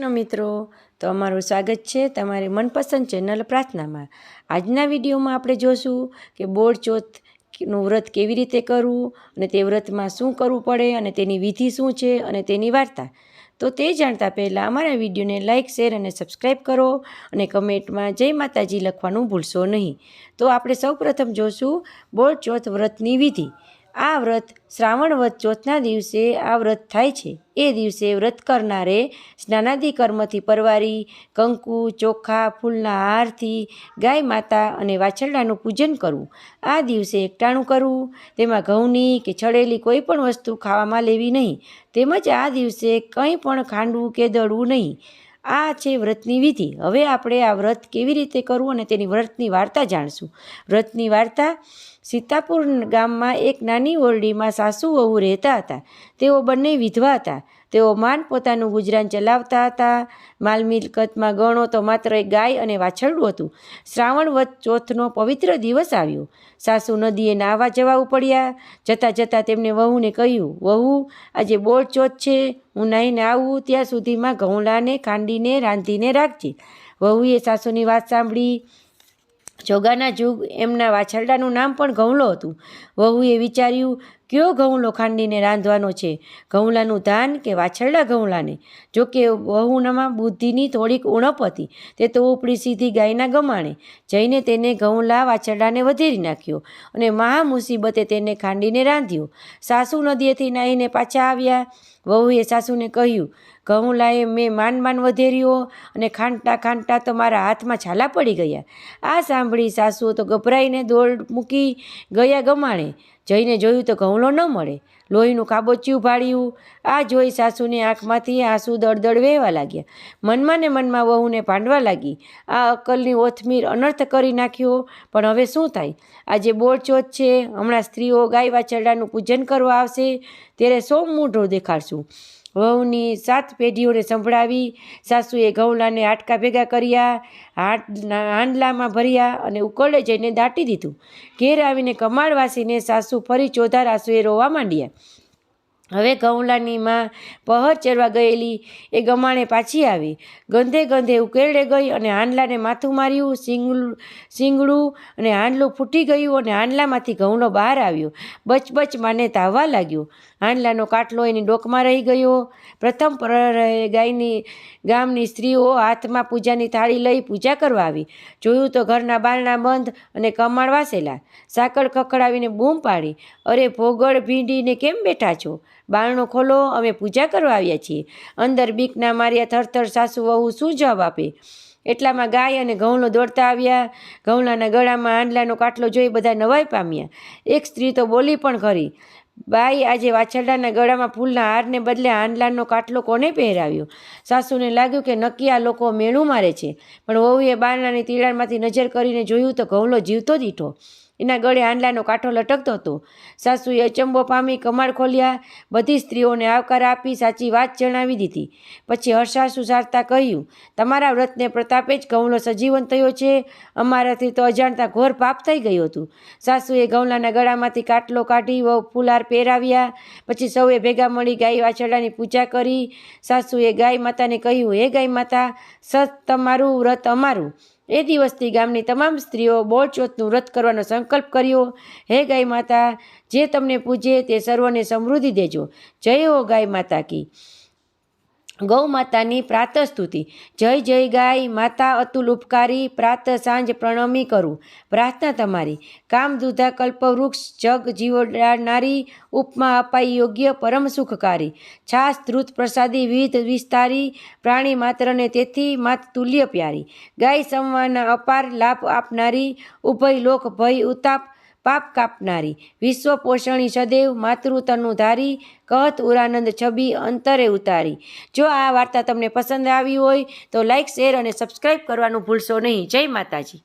કૃષ્ણ મિત્રો, તો અમારું સ્વાગત છે તમારી મનપસંદ ચેનલ પ્રાર્થનામાં. આજના વિડીયોમાં આપણે જોશું કે બોર્ડ ચોથનું વ્રત કેવી રીતે કરવું અને તે વ્રતમાં શું કરવું પડે અને તેની વિધિ શું છે અને તેની વાર્તા. તો તે જાણતા પહેલાં અમારા વિડીયોને લાઇક શેર અને સબસ્ક્રાઈબ કરો અને કમેન્ટમાં જય માતાજી લખવાનું ભૂલશો નહીં. તો આપણે સૌપ્રથમ જોશું બોર્ડ ચોથ વ્રતની વિધિ. આ વ્રત શ્રાવણ વ્રત ચોથના દિવસે આ વ્રત થાય છે. એ દિવસે વ્રત કરનારે સ્નાનાદિ કર્મથી પરવારી, કંકુ, ચોખા, ફૂલના હારથી ગાય માતા અને વાછરડાનું પૂજન કરવું. આ દિવસે એકટાણું કરવું. તેમાં ઘઉંની કે છળેલી કોઈ પણ વસ્તુ ખાવામાં લેવી નહીં. તેમજ આ દિવસે કંઈ પણ ખાંડવું કે દળવું નહીં. આ છે વ્રતની વિધિ. હવે આપણે આ વ્રત કેવી રીતે કરવું અને તેની વ્રતની વાર્તા જાણશું. વ્રતની વાર્તા સીતાપુર ગામમાં એક નાની ઓરડીમાં સાસુ વહુ રહેતા હતા. તેઓ બંને વિધવા હતા. તેઓ માન પોતાનું ગુજરાન ચલાવતા હતા. માલ મિલકતમાં ગણો તો માત્ર એક ગાય અને વાછરડું હતું. શ્રાવણ વધ ચોથનો પવિત્ર દિવસ આવ્યો. સાસુ નદીએ નાહવા જવા પડ્યા જતાં જતાં તેમને વહુને કહ્યું, વહુ, આજે બોળ ચોથ છે. હું નાહીને આવું. ત્યાં સુધીમાં ઘઉંલાને, ખાંડીને, રાંધીને રાખજે. વહુએ સાસુની વાત સાંભળી. જોગાના જુગ એમના વાછરડાનું નામ પણ ઘઉંલો હતું. વહુએ વિચાર્યું કયો ઘઉંલો ખાંડીને રાંધવાનો છે? ઘઉંલાનું ધાન કે વાછરડા ઘઉંલાને? જોકે વહુનામાં બુદ્ધિની થોડીક ઉણપ હતી, તે તો ઉપડી સીધી ગાયના ગમાણે. જઈને તેને ઘઉંલા વાછરડાને વધેરી નાખ્યો અને મહા મુસીબતે તેને ખાંડીને રાંધ્યો. સાસુ નદીએથી નાહીને પાછા આવ્યા. વહુએ સાસુને કહ્યું, ઘઉંલાએ મેં માન માન વધેર્યો અને ખાંડતા ખાંડતા તો મારા હાથમાં છાલા પડી ગયા. આ સાંભળી સાસુઓ તો ગભરાઈને દોડ મૂકી ગયા ગમાણે. જઈને જોયું તો ઘઉંલો ન મળે. લોહીનું કાબોચ્યું ભાળ્યું. આ જોઈ સાસુની આંખમાંથી આંસુ દળદળ વહેવા લાગ્યા. મનમાં ને મનમાં વહુને ભાંડવા લાગી. આ અક્કલની ઓથમીર અનર્થ કરી નાખ્યો, પણ હવે શું થાય? આજે બોળચોથ છે, હમણાં સ્ત્રીઓ ગાય વાછરડાનું પૂજન કરવા આવશે, ત્યારે સૌ મૂઢો દેખાડશું. વહુની સાત પેઢીઓને સંભળાવી સાસુએ ઘઉંલાને હાટકા ભેગા કર્યા હાંડલામાં ભર્યા અને ઉકળે જઈને દાટી દીધું. ઘેર આવીને કમાળવાસીને સાસુ ફરી ચોધાર આંસુએ રોવા માંડ્યા. હવે ઘઉંલાની માં પહર ચરવા ગયેલી એ ગમાણે પાછી આવી. ગંધે ગંધે ઉકેરડે ગઈ અને હાંડલાને માથું માર્યું. સિંગલું સિંગડું અને હાંડલું ફૂટી ગયું અને હાંડલામાંથી ઘઉંનો બહાર આવ્યો. બચબચ માને તાવવા લાગ્યો. હાંડલાનો કાટલો એની ડોકમાં રહી ગયો. પ્રથમ પ્રહરે ગાયની ગામની સ્ત્રીઓ હાથમાં પૂજાની થાળી લઈ પૂજા કરવા આવી. જોયું તો ઘરના બારણા બંધ અને કમાણ વાસેલા. સાકળ ખખડાવીને બૂમ પાડી. અરે ભોગળ ભીંડીને કેમ બેઠા છો? બારણું ખોલો, અમે પૂજા કરવા આવ્યા છીએ. અંદર બીકના માર્યા થરથર સાસુ વહુ શું જવાબ આપે? એટલામાં ગાય અને ઘઉંલો દોડતા આવ્યા. ઘઉંલાના ગળામાં આંડલાનો કાટલો જોઈ બધા નવાઈ પામ્યા. એક સ્ત્રી તો બોલી પણ ખરી, બાઈ, આજે વાછરડાના ગળામાં ફૂલના હારને બદલે આંડલાનો કાટલો કોને પહેરાવ્યો? સાસુને લાગ્યું કે નક્કી આ લોકો મેણું મારે છે, પણ વહુએ બારણાની તીડાણમાંથી નજર કરીને જોયું તો ઘઉંલો જીવતો દીઠો. એના ગળે આંડલાનો કાંઠો લટકતો હતો. સાસુએ અચંબો પામી કમાડ ખોલ્યા, બધી સ્ત્રીઓને આવકાર આપી સાચી વાત જણાવી દીધી. પછી હર્ષાસુ સારતા કહ્યું, તમારા વ્રતને પ્રતાપે જ ઘઉંલો સજીવન થયો છે. અમારાથી તો અજાણતા ઘોર પાપ થઈ ગયું હતું. સાસુએ ઘઉંલાના ગળામાંથી કાટલો કાઢી ફુલાર પહેરાવ્યા. પછી સૌએ ભેગા મળી ગાય વાછરડાની પૂજા કરી. સાસુએ ગાય માતાને કહ્યું, હે ગાય માતા, સત તમારું, વ્રત અમારું. એ દિવસથી ગામની તમામ સ્ત્રીઓ બોળચોથનું વ્રત કરવાનો સંકલ્પ કર્યો. હે ગાય માતા, જે તમને પૂજે તે સર્વને સમૃદ્ધિ દેજો. જય હો ગાય માતા કી. ગૌ માતાની પ્રાતઃ સ્તુતિ જય જય ગાય, માતા અતુલ ઉપકારી, પ્રાત સાંજ પ્રણમી કરું. પ્રાર્થના તમારી. કામ દુધા કલ્પ વૃક્ષ જગ જીવડાનારી, ઉપમા અપાઈ યોગ્ય પરમ સુખકારી. છાસ, ધ્રુત પ્રસાદી, વિધ વિસ્તારી, પ્રાણી માત્રને તેથી માત તુલ્ય પ્યારી. ગાય સંવાના અપાર લાભ આપનારી, ઉભય લોક ભય ઉતાપ પાપ કાપનારી. વિશ્વ પોષણી સદૈવ માતૃતનું ધારી, કહત ઉરાનંદ છબી અંતરે ઉતારી. જો આ વાર્તા તમને પસંદ આવી હોય તો લાઈક શેર અને સબસ્ક્રાઈબ કરવાનું ભૂલશો નહીં. જય માતાજી.